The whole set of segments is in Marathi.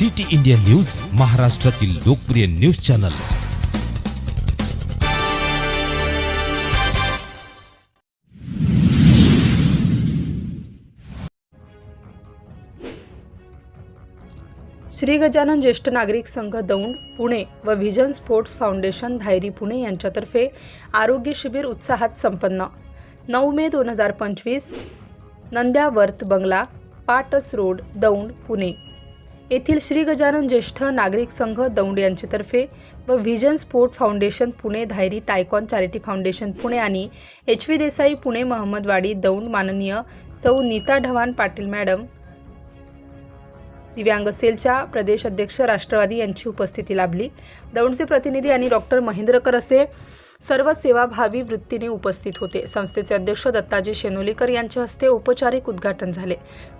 सिटी इंडिया न्यूज महाराष्ट्रातील लोकप्रिय न्यूज चॅनल. श्री गजानन ज्येष्ठ नागरिक संघ दौंड पुणे व vision sports foundation Dhayari Pune यांच्यातर्फे आरोग्य शिबिर उत्साहात संपन्न. नऊ मे दोन हजार पंचवीस नंद्यावर्त बंगला पाटस रोड दौंड पुणे. येथील श्री गजानन ज्येष्ठ नागरिक संघ दौंड यांच्यातर्फे व vision sport foundation Pune Dhayari tycoon charity foundation Pune आणि एच व्ही देसाई पुणे महम्मदवाडी दौंड माननीय सौ नीता ढवाण पाटील मॅडम दिव्यांग सेलच्या प्रदेश अध्यक्ष राष्ट्रवादी यांची उपस्थिती लाभली. दौंडचे प्रतिनिधी आणि डॉक्टर महेंद्रकर असे सर्व सेवाभावी वृत्तीने उपस्थित होते. संस्थेचे अध्यक्ष दत्ताजी शेनोलीकर यांच्या हस्ते औपचारिक उद्घाटन झाले.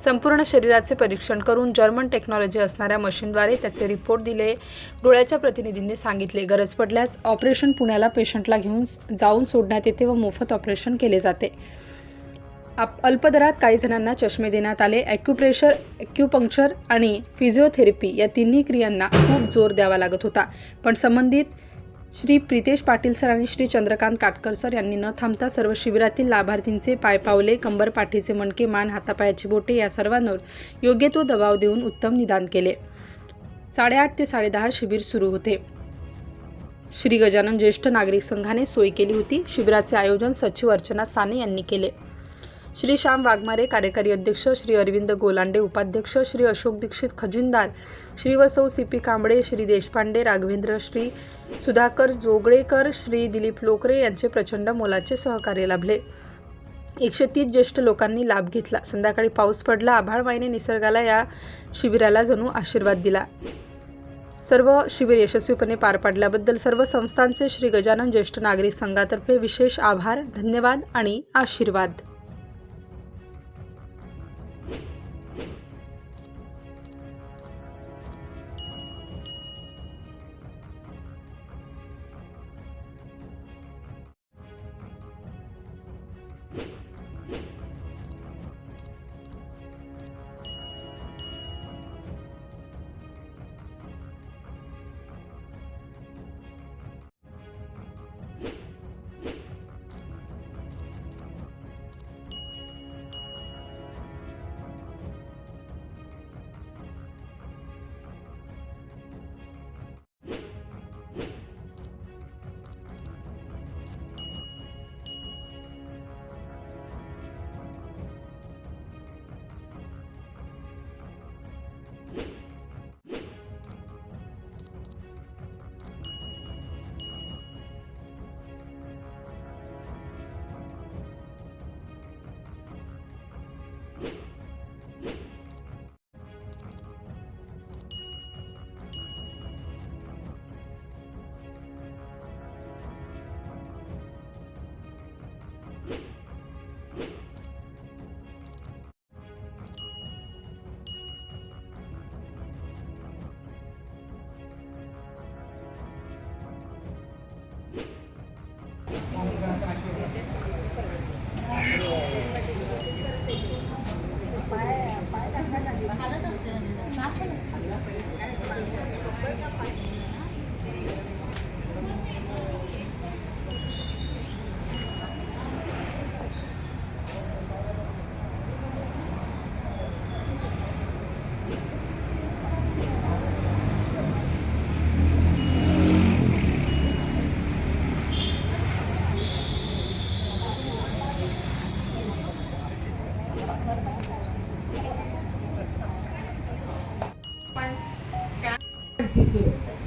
संपूर्ण शरीराचे परीक्षण करून जर्मन टेक्नॉलॉजी असणाऱ्या मशीनद्वारे त्याचे रिपोर्ट दिले. डोळ्याच्या प्रतिनिधींनी सांगितले गरज पडल्यास ऑपरेशन पुण्याला पेशंटला घेऊन जाऊन सोडण्यात येते व मोफत ऑपरेशन केले जाते. आप- अल्पदरात काही जणांना चष्मे देण्यात आले. ॲक्युप्रेशर ॲक्युपंक्चर आणि फिजिओथेरपी या तिन्ही क्रियांना खूप जोर द्यावा लागत होता. पण संबंधित श्री प्रितेश पाटील सर आणि श्री चंद्रकांत काटकर सर यांनी न थांबता सर्व शिबिरातील लाभार्थींचे पायपावले कंबर पाठीचे मणके मान हातापायाची बोटे या सर्वांवर योग्य तो दबाव देऊन उत्तम निदान केले. साडेआठ ते साडेदहा शिबिर सुरू होते. श्री गजानन ज्येष्ठ नागरिक संघाने सोय केली होती. शिबिराचे आयोजन सचिव अर्चना साने यांनी केले. श्री श्याम वाघमारे कार्यकारी अध्यक्ष श्री अरविंद गोलांडे उपाध्यक्ष श्री अशोक दीक्षित खजिनदार श्री वसौ सी पी कांबळे श्री देशपांडे राघवेंद्र श्री सुधाकर जोगळेकर श्री दिलीप लोकरे यांचे प्रचंड मोलाचे सहकार्य लाभले. एकशे तीस ज्येष्ठ लोकांनी लाभ घेतला. संध्याकाळी पाऊस पडला. आभाळवाईने निसर्गाला या शिबिराला जणू आशीर्वाद दिला. सर्व शिबिर यशस्वीपणे पार पाडल्याबद्दल सर्व संस्थांचे श्री गजानन ज्येष्ठ नागरिक संघातर्फे विशेष आभार धन्यवाद आणि आशीर्वाद.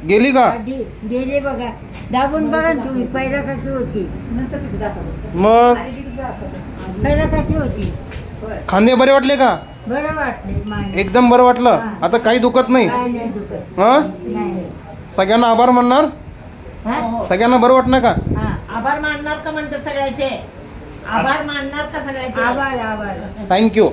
गेली का? आधी गेले बघा. दाबून बघा ना तुम्ही. पहिला कशी होती? मग? पहिला कशी होती? खांदे बरे वाटले का? बरं वाटले माने. एकदम बरं वाटलं. आता काही दुखत नाही. काय नाही दुखत. हा? नाही. सगळ्यांना आभार म्हणणार हा? सगळ्यांना बरं वाटणार का? हा. आभार मानणार का म्हणते सगळ्याचे? आभार मानणार का सगळ्याचे? आभार आभार. थँक्यू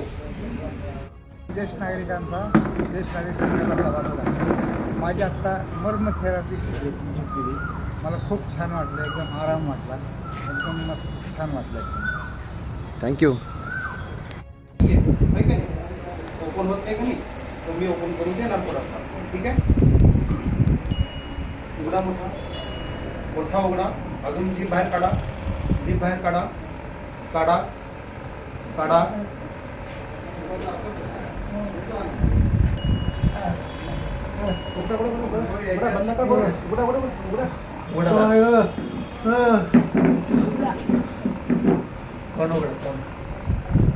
ज्येष्ठ नागरिकांचा ज्येष्ठ नागरिक संघाला सभा झाला माझी आत्ता मर्म थेरपी घेतलेली मला खूप छान वाटलं एकदम आराम वाटला. एकदम मस्त छान वाटलं. थँक्यू ओपन होत नाही कोणी? तर मी ओपन करून देणार थोडासा. ठीक आहे? उघडा मोठा. मोठा उघडा. अजून जीभ बाहेर काढा. जीभ बाहेर काढा. काढा. काढा उघडा, उघडा, उघडा, उघडा. उघडा, बंद नका करू. उघडा, उघडा, उघडा. उघडा, उघडा. कोण उघडा, कोण?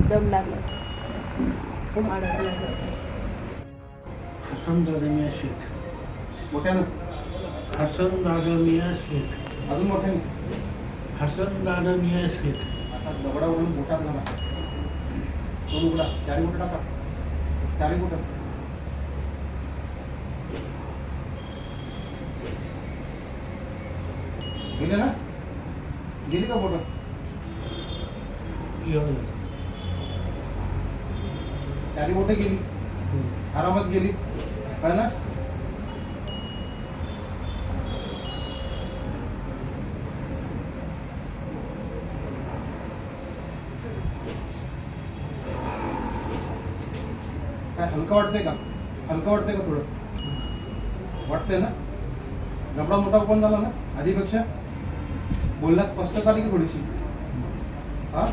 दम लागला हसन दादा मिया शेख मोठ्यानं हसन दादा मिया शेख अजून मोठ्यानं हसन दादा मिया शेख आता दगडा उडून मोठा झाला दोन उघडा चारी बोट टाका चारी बोट गेले ना? गेली का एवढं चारी बोट गेली. आरामात गेली. काय ना काय हलकं वाटतंय का? हलकं वाटतंय का थोडं? वाटतंय ना? जबडा मोठा ओपन झाला ना? आधीपेक्षा? बोलण्यात स्पष्टता आली की थोडीशी? हा?